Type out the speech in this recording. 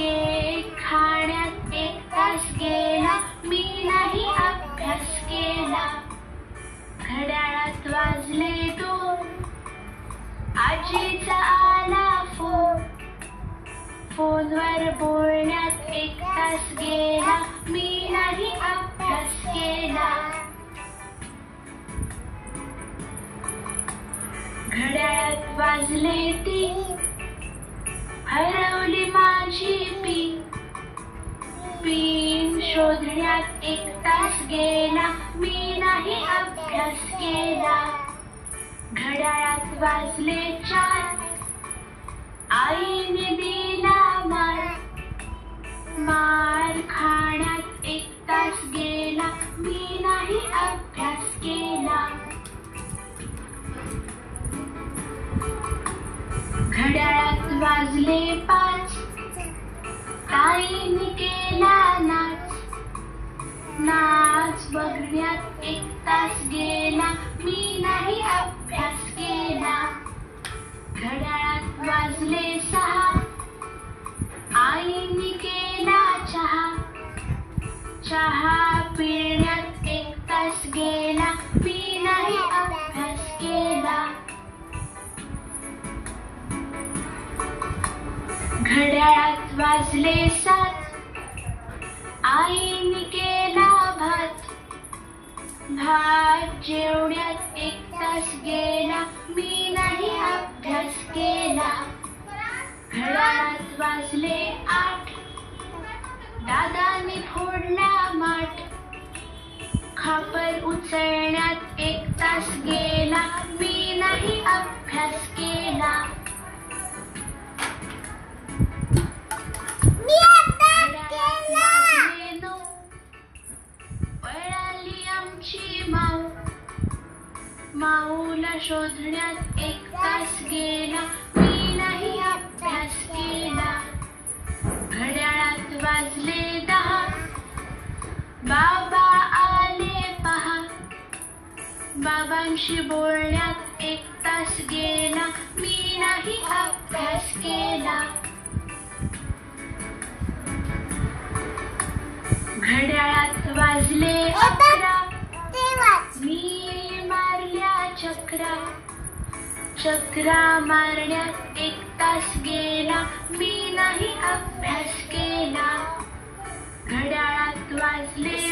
गे खाण्यात एक तास गेला. मी नाही अभ्यास केला. घड्याळात वाजले दोन आजीचा आला फोन. फोनवर बोलण्यात एक तास गेला. मी नाही अभ्यास केला. घड्याळात वाजले तीन हरवली माझी पिन पिन शोधण्यात एक तास गेला मी नाही अभ्यास केला. घड्याळात वाजले चार. आईने दिला मार. मार वाजले पाच. ताईने केला नाच. नाच बघण्यात एक तास गेला. मी नाही अभ्यास केला. घड्याळात वाजले सहा. आईने केला चहा. चहा घड्याळात वाजले सात. आईने केला भात. भात जेवण्यात एक तास गेला मी नाही अभ्यास केला. घड्याळात वाजले आठ. दादाने फोडला माठ. खापर उचलण्यात एक तास गेला मी माऊला शोधण्यात एक तास गेला मी नाही अभ्यास केला. घड्याळात वाजले दहा बाबा आले पहा. बाबांशी बोलण्यात एक तास गेला मी नाही अभ्यास केला. घड्याळात वाजले चक्रा चक्रा मारण्यात एक तास गेला. मी नाही अभ्यास केला. घड्याळात वाजले